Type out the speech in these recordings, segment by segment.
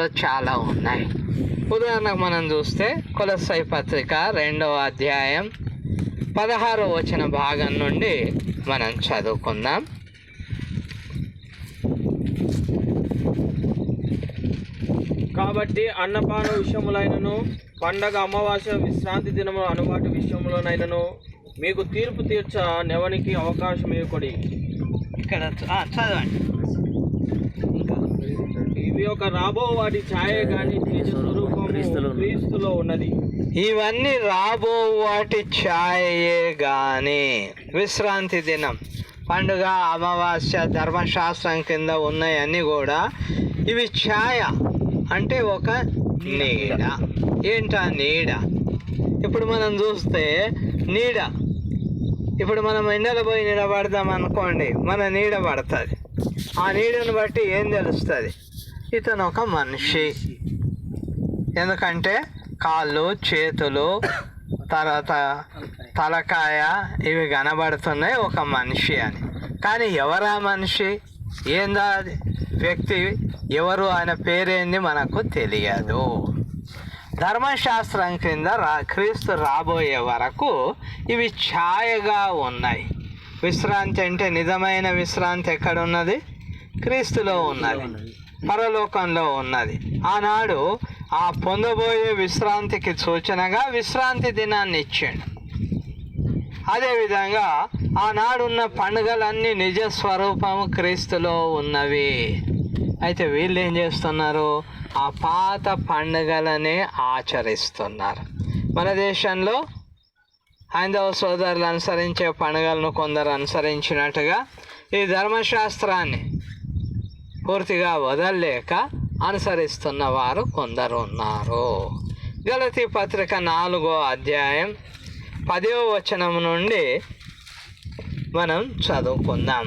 చాలా ఉన్నాయి. ఉదాహరణకు మనం చూస్తే కొలసై పత్రిక రెండవ అధ్యాయం పదహారో వచన భాగం నుండి మనం చదువుకుందాం. కాబట్టి అన్నపాన విషయములైనను పండగ అమావాస్య విశ్రాంతి దినము అనుబాటు విషయములోనైనను మీకు తీర్పు తీర్చ నెవనికి అవకాశం ఇవ్వకొడి. ఇక్కడ చదవండి. ఇవి ఒక రాబో వాటి ఛాయ గాని నిజ స్వరూపము క్రీస్తులో ఉన్నది. ఇవన్నీ రాబో వాటి ఛాయే గాని విశ్రాంతి దినం. పండుగ అమావాస్య ధర్మశాస్త్రం కింద ఉన్నాయన్నీ కూడా ఇవి ఛాయ అంటే ఒక నీడ. ఏంటా నీడ? ఇప్పుడు మనం చూస్తే నీడ. ఇప్పుడు మనం ఎండలో పోయి నిలబడదాం అనుకోండి మన నీడ పడుతుంది. ఆ నీడను బట్టి ఏం తెలుస్తుంది? ఇతను ఒక మనిషి. ఎందుకంటే కాళ్ళు చేతులు తర్వాత తలకాయ ఇవి కనబడుతున్నాయి ఒక మనిషి అని. కానీ ఎవరా మనిషి? ఏందా అది? వ్యక్తి? ఎవరు? ఆయన పేరేంది మనకు తెలియదు. ధర్మశాస్త్రం క్రింద రా క్రీస్తు రాబోయే వరకు ఇవి ఛాయగా ఉన్నాయి. విశ్రాంతి అంటే నిజమైన విశ్రాంతి ఎక్కడ ఉన్నది క్రీస్తులో ఉన్నది. పరలోకంలో ఉన్నది. ఆనాడు ఆ పొందబోయే విశ్రాంతికి సూచనగా విశ్రాంతి దినాన్ని ఇచ్చాడు. అదేవిధంగా ఆనాడున్న పండుగలన్నీ నిజ స్వరూపము క్రీస్తులో ఉన్నవి. అయితే వీళ్ళు ఏం చేస్తున్నారు? ఆ పాత పండుగలనే ఆచరిస్తున్నారు. మన దేశంలో హైందవ సోదరులు అనుసరించే పండుగలను కొందరు అనుసరించినట్టుగా ఈ ధర్మశాస్త్రాన్ని పూర్తిగా వదలలేక అనుసరిస్తున్న వారు కొందరు ఉన్నారు. గలతీ పత్రిక నాలుగో అధ్యాయం పదో వచనం నుండి మనం చదువుకుందాం.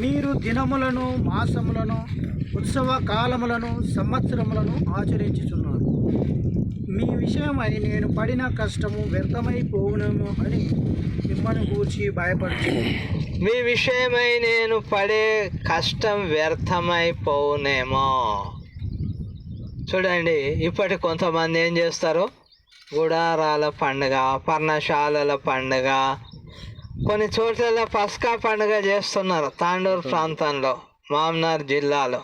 మీరు దినములను మాసములను ఉత్సవ కాలములను సంవత్సరములను ఆచరించుచున్నారు. మీ విషయమై నేను పడిన కష్టము వ్యర్థమైపోవునేమో అని మిమ్మల్ని గూర్చి భయపడుచు. మీ విషయమై నేను పడే కష్టం వ్యర్థమైపోవునేమో చూడండి ఇప్పటి కొంతమంది ఏం చేస్తారు? గుడారాల పండుగ పర్ణశాలల పండుగ కొన్ని చోట్ల పస్కా పండుగ చేస్తున్నారు తాండూరు ప్రాంతంలో మామ్నార్ జిల్లాలో.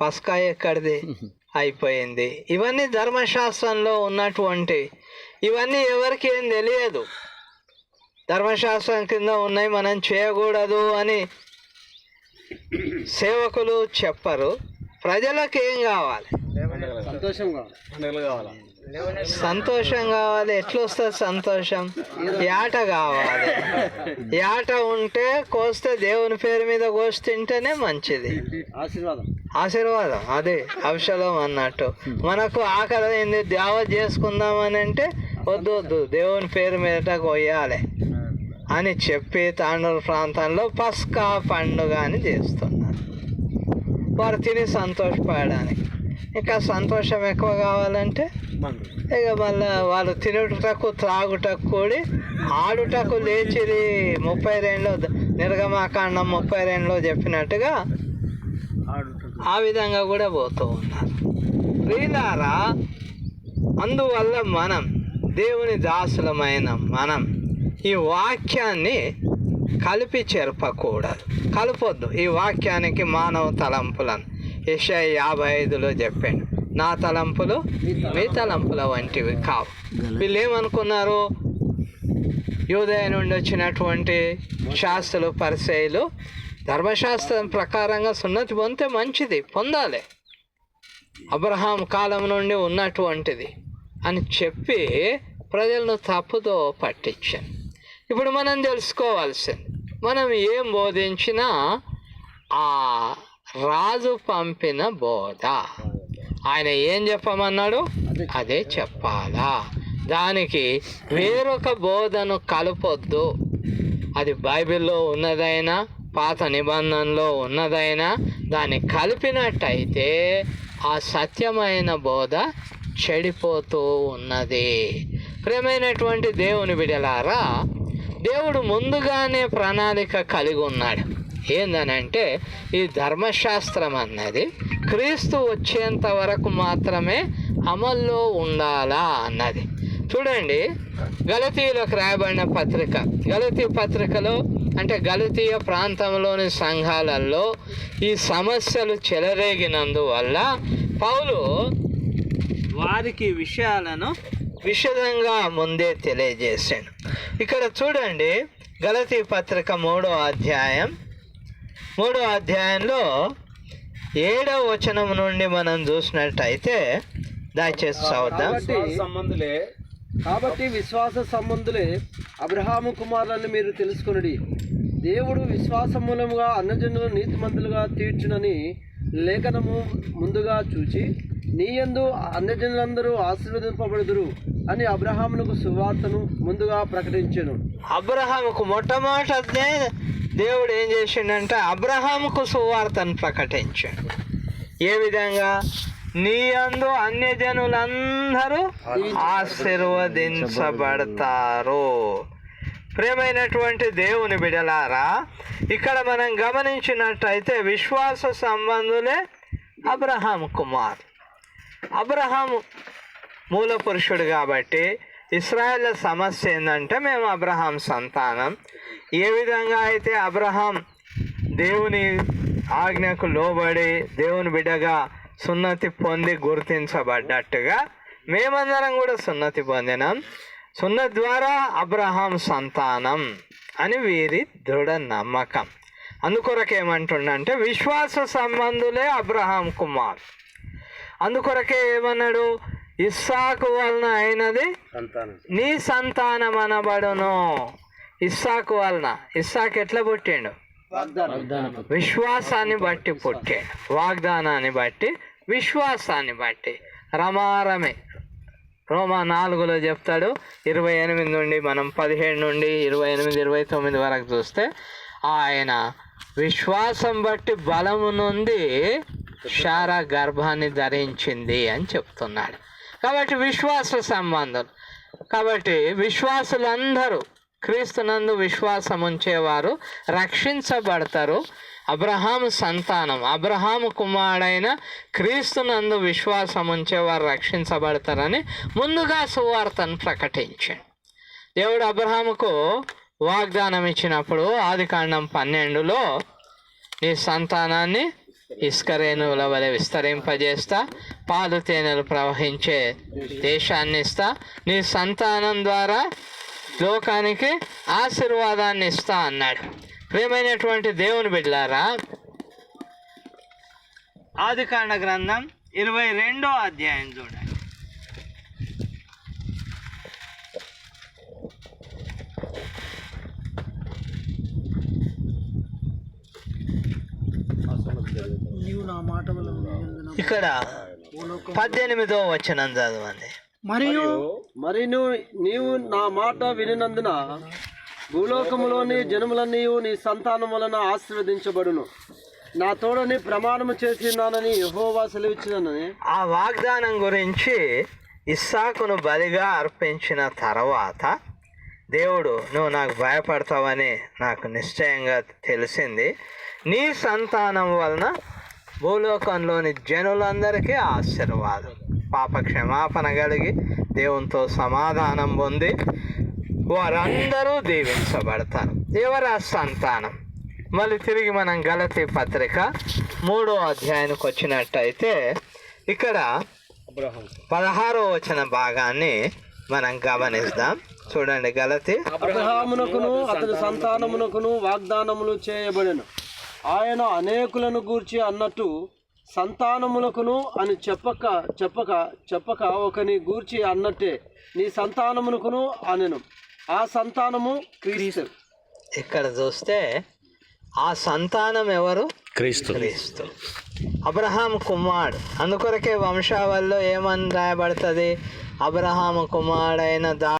పస్కా ఎక్కడిది? అయిపోయింది. ఇవన్నీ ధర్మశాస్త్రంలో ఉన్నటువంటి ఇవన్నీ ఎవరికి ఏం తెలియదు. ధర్మశాస్త్రం కింద ఉన్నాయి మనం చేయకూడదు అని సేవకులు చెప్పరు. ప్రజలకు ఏం కావాలి? సంతోషం కావాలి. ఎట్లా వస్తుంది సంతోషం యాట కావాలి. యాట ఉంటే కోస్తే దేవుని పేరు మీద కోసి తింటేనే మంచిది. ఆశీర్వాదం. ఆశీర్వాదం అదే అవసరం అన్నట్టు. మనకు ఆకలి అయింది దేవ చేసుకుందామని అంటే వద్దు వద్దు దేవుని పేరు మీద కొయ్యాలి అని చెప్పి తాండూరు ప్రాంతంలో పస్కా పండుగ అని చేస్తున్నారు. వారు తిని సంతోషపడడానికి. ఇంకా సంతోషం ఎక్కువ కావాలంటే ఇక మళ్ళా వాళ్ళు తినుటకు త్రాగుటకు కూడి ఆడుటకు లేచిరి. ముప్పై రెండులో నిర్గమాకాండం ముప్పై రెండులో చెప్పినట్టుగా ఆ విధంగా కూడా పోతూ ఉన్నారు. ప్రియులారా అందువల్ల మనం దేవుని దాసులమైన మనం ఈ వాక్యాన్ని కలిపి చెరపకూడదు. కలపొద్దు. ఈ వాక్యానికి మానవ తలంపులను. యెషయా యాభై ఐదులో చెప్పాడు నా తలంపులు మీ తలంపుల వంటివి కావు. వీళ్ళు ఏమనుకున్నారు యూదయ నుండి వచ్చినటువంటి శాస్త్రులు పరిచయులు ధర్మశాస్త్రం ప్రకారంగా సున్నతి పొందితే మంచిది పొందాలి. అబ్రహాం కాలం నుండి ఉన్నటువంటిది అని చెప్పి ప్రజలను తప్పుతో పట్టించాను ఇప్పుడు మనం తెలుసుకోవాల్సింది మనం ఏం బోధించినా ఆ రాజు పంపిన బోధ. ఆయన ఏం చెప్పమన్నాడు? అదే చెప్పాలా. దానికి వేరొక బోధను కలపొద్దు. అది బైబిల్లో ఉన్నదైనా పాత నిబంధనలో ఉన్నదైనా దాన్ని కలిపినట్టయితే ఆ సత్యమైన బోధ చెడిపోతూ ఉన్నది. ప్రేమైనటువంటి దేవుని బిడలారా దేవుడు ముందుగానే ప్రణాళిక కలిగి ఉన్నాడు. ఏందనంటే ఈ ధర్మశాస్త్రం అన్నది క్రీస్తు వచ్చేంత వరకు మాత్రమే అమల్లో ఉండాలా అన్నది. చూడండి గలతీయులకు రాయబడిన పత్రిక. గలతీ పత్రికలో అంటే గలతీయ ప్రాంతంలోని సంఘాలలో ఈ సమస్యలు చెలరేగినందువల్ల పౌలు వారికి విషయాలను విషదంగా ముందే తెలియజేశాడు. ఇక్కడ చూడండి గలతీ పత్రిక మూడో అధ్యాయం మూడో అధ్యాయంలో ఏడవ వచనం నుండి మనం చూసినట్టయితే దయచేసి చదువుదాం. సంబంధులే. కాబట్టి విశ్వాస సంబంధులే అబ్రహాము కుమారులను మీరు తెలుసుకొనుడి. దేవుడు విశ్వాస మూలముగా అన్నజనులు నీతిమంతులుగా తీర్చునని లేఖనము ముందుగా చూచి నీయందు అన్యజనులందరూ ఆశీర్వదింపబడుదురు అని అబ్రహామునకు సువార్తను ముందుగా ప్రకటించెను. అబ్రహాముకు మొట్టమొదటే దేవుడు ఏం చేసిండంటే అబ్రహాంకు సువార్తను ప్రకటించాడు. ఏ విధంగా? నీ అందు అన్యజనులందరూ ఆశీర్వదించబడతారు. ప్రేమైనటువంటి దేవుని బిడలారా ఇక్కడ మనం గమనించినట్టయితే విశ్వాస సంబంధులే అబ్రహాం కుమార్ అబ్రహాం మూల పురుషుడు కాబట్టి ఇస్రాయేల్ సమస్య ఏంటంటే మేము అబ్రహాం సంతానం ఏ విధంగా అయితే అబ్రహాం దేవుని ఆజ్ఞకు లోబడి దేవుని బిడ్డగా సున్నతి పొంది గుర్తించబడ్డట్టుగా మేమందరం కూడా సున్నతి పొందినాం. సున్నతి ద్వారా అబ్రహాం సంతానం అని వీరి దృఢ నమ్మకం. అందుకొరకు ఏమంటుండంటే విశ్వాస సంబంధులే అబ్రహాం కుమార్. అందుకొరకే ఏమన్నాడు? ఇస్సాకు వలన అయినది సంతానం. నీ సంతానం అనబడును ఇస్సాకు వలన. ఇస్సాకు ఎట్లా పుట్టిండు? విశ్వాసాన్ని బట్టి పుట్టాడు వాగ్దానాన్ని బట్టి విశ్వాసాన్ని బట్టి. రమారమే. రోమా నాలుగులో చెప్తాడు ఇరవై ఎనిమిది నుండి మనం పదిహేడు నుండి ఇరవై ఎనిమిది ఇరవై తొమ్మిది వరకు చూస్తే ఆయన విశ్వాసం బట్టి బలము నుండి శారా గర్భాన్ని ధరించింది అని చెప్తున్నాడు. కాబట్టి విశ్వాస సంబంధం. కాబట్టి విశ్వాసులందరూ క్రీస్తునందు విశ్వాసం ఉంచేవారు రక్షించబడతారు. అబ్రహాం సంతానం. అబ్రహాము కుమారుడైన క్రీస్తునందు విశ్వాసముంచేవారు రక్షించబడతారని ముందుగా సువార్తను ప్రకటించాడు. దేవుడు అబ్రహాముకు వాగ్దానం ఇచ్చినప్పుడు ఆది కాండం పన్నెండులో నీ సంతానాన్ని ఇస్కరేణువుల వలె విస్తరింపజేస్తా పాలు తేనెలు ప్రవహించే దేశాన్ని ఇస్తా నీ సంతానం ద్వారా లోకానికి ఆశీర్వాదాన్ని ఇస్తా అన్నాడు. ప్రియమైనటువంటి దేవుని బిడ్డలారా ఆదికాండ గ్రంథం ఇరవై రెండో అధ్యాయం చూడండి. ఇక్కడ పద్దెనిమిదో వచనం చదవండి. మరియు మరి నువ్వు నీవు నా మాట వినినందున భూలోకములోని జనములన్నీ నీ సంతానం వలన ఆశీర్వదించబడును. నా తోడని ప్రమాణము చేసినానని యహోవా సెలవిచ్చినని ఆ వాగ్దానం గురించి ఇస్సాకును బలిగా అర్పించిన తర్వాత దేవుడు నువ్వు నాకు భయపడతావని నాకు నిశ్చయంగా తెలిసింది. నీ సంతానం వలన భూలోకంలోని జనులందరికీ ఆశీర్వాదం. పాప క్షమాపణ కలిగి దేవునితో సమాధానం పొంది వారందరూ దీవించబడతారు. ఎవరు సంతానం? మళ్ళీ తిరిగి మనం గలతి పత్రిక మూడో అధ్యాయానికి వచ్చినట్టయితే ఇక్కడ పదహారో వచ్చిన భాగాన్ని మనం గమనిస్తాం చూడండి గలతి. అబ్రహామునకును అతని సంతానమునకును వాగ్దానములు చేయబడిన. ఆయన అనేకులను గూర్చి అన్నట్టు సంతానములకును అని చెప్పక చెప్పక చెప్పక ఒకని గూర్చి అన్నట్టే నీ సంతానమునకును అనెను. ఆ సంతానము క్రీస్తు. ఇక్కడ చూస్తే ఆ సంతానం ఎవరు? క్రీస్తు. క్రీస్తు. అబ్రహాం కుమారుడు. అందుకొరకే వంశావళిలో ఏమని రాయబడుతుంది? అబ్రహాము కుమారుడైన దా